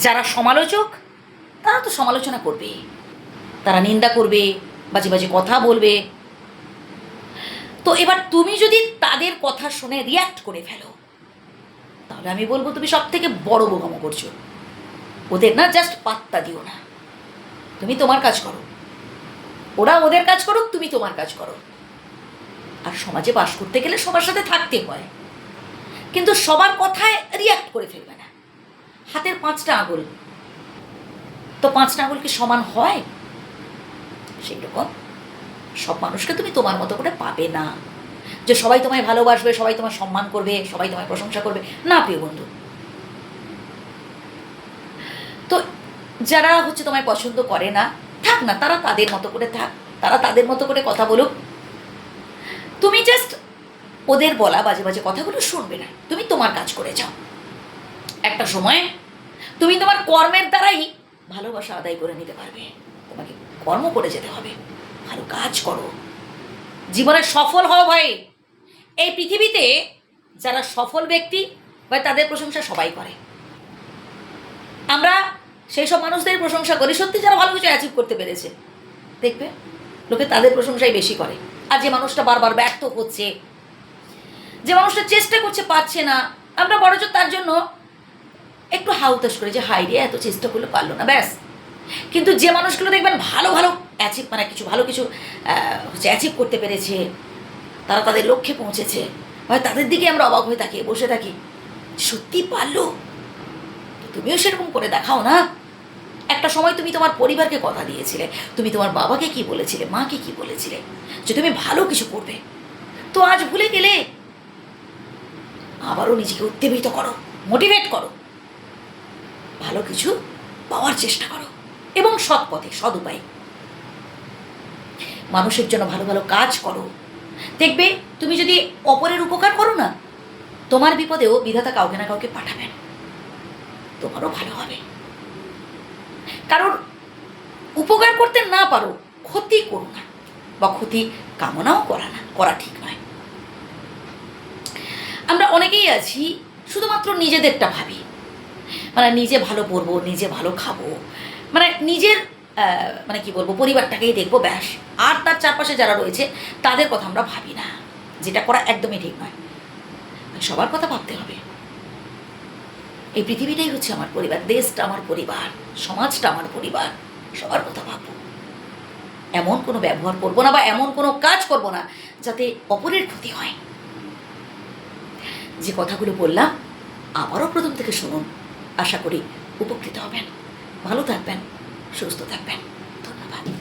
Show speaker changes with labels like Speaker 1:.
Speaker 1: যারা সমালোচক, তারা তো সমালোচনা করবে। তারা নিন্দা করবে, বাজে বাজে কথা বলবে। তো এবার তুমি যদি তাদের কথা শুনে রিয়াক্ট করে ফেলো, তাহলে আমি বলব তুমি সব থেকে বড় বোকামো করছ। ওদের না জাস্ট পাত্তা দিও না। তুমি তোমার কাজ করো। ওরা ওদের কাজ করুক, তুমি তোমার কাজ করো। আর সমাজে বাস করতে গেলে সবার সাথে থাকতে হয়। কিন্তু সবার কথায় রিয়াক্ট করে ফেলবে না। হাতের পাঁচটা আঙুল। তো পাঁচটা আঙুল কি সমান হয়? সেই রকম সব মানুষকে তুমি তোমার মতো করে পাবে না। যে সবাই তোমায় ভালোবাসবে, সবাই তোমায় সম্মান করবে, সবাই তোমায় প্রশংসা করবে। না, প্রিয় বন্ধু। তো যারা হচ্ছে তোমায় পছন্দ করে না, থাক না, তারা তাদের মতো করে থাক। তারা তাদের মতো করে কথা বলুক। তুমি জাস্ট ওদের বলা বাজে বাজে কথাগুলো শুনবে না। তুমি তোমার কাজ করে যাও। একটা সময় তুমি তোমার কর্মের দ্বারাই ভালোবাসা আদায় করে নিতে পারবে। তোমাকে কর্ম করে যেতে হবে। ভালো কাজ করো। জীবনে সফল হও ভাই। এই পৃথিবীতে যারা সফল ব্যক্তি বা তাদের প্রশংসা সবাই করে। আমরা সেই সব মানুষদের প্রশংসা করি। সত্যি যারা ভালো কিছু অ্যাচিভ করতে পেরেছে। দেখবে, লোকে তাদের প্রশংসাই বেশি করে। আর যে মানুষটা বারবার ব্যর্থ হচ্ছে, যে মানুষটা চেষ্টা করছে পাচ্ছে না, আমরা বড়জোর তার জন্য একটু হাউতাস করে যে হাই রে, এত চেষ্টা করলে পারল না। ব্যাস। কিন্তু যে মানুষগুলো দেখবেন ভালো ভালো অ্যাচিভ মানে কিছু, ভালো কিছু হচ্ছে অ্যাচিভ করতে পেরেছে, তারা তাদের লক্ষ্যে পৌঁছেছে, হয় তাদের দিকে আমরা অবাক হয়ে থাকি বসে থাকি। সত্যি পারল? তুমিও সেরকম করে দেখাও না? একটা সময় তুমি তোমার পরিবারকে কথা দিয়েছিলে, তুমি তোমার বাবাকে কি বলেছিলে, মাকে কি বলেছিলে, যে তুমি ভালো কিছু করবে। তো আজ ভুলে গেলে আবারও নিজেকে উদ্দীপিত করো মোটিভেট করো। ভালো কিছু পাওয়ার চেষ্টা করো এবং সৎ পথে, সৎ উপায়ে। মানুষের জন্য ভালো ভালো কাজ করো। দেখবে তুমি যদি অপরের উপকার করো না, তোমার বিপদেও বিধাতা কাউকে না কাউকে পাঠাবেন। তোমারও ভালো হবে। কারোর উপকার করতে না পারো, ক্ষতি করো না বা ক্ষতি কামনাও করা না, করা ঠিক নয়। আমরা অনেকেই আছি, শুধুমাত্র নিজেদেরটা ভাবি। মানে নিজে ভালো পড়ব নিজে ভালো খাব। মানে নিজের মানে কি বলব, পরিবারটাকেই দেখব, ব্যাস। আর তার চারপাশে যারা রয়েছে, তাদের কথা আমরা ভাবি না। যেটা করা একদমই ঠিক নয়। সবার কথা ভাবতে হবে। এই পৃথিবীটাই হচ্ছে আমার পরিবার, দেশটা আমার পরিবার, সমাজটা আমার পরিবার, সবার কথা ভাববো। এমন কোনো ব্যবহার করব না বা এমন কোনো কাজ করব না যাতে অপরের ক্ষতি হয়। যে কথাগুলো বললাম, আবারও প্রথম থেকে শুনুন। আশা করি উপকৃত হবেন। ভালো থাকবেন সুস্থ থাকবেন। ধন্যবাদ।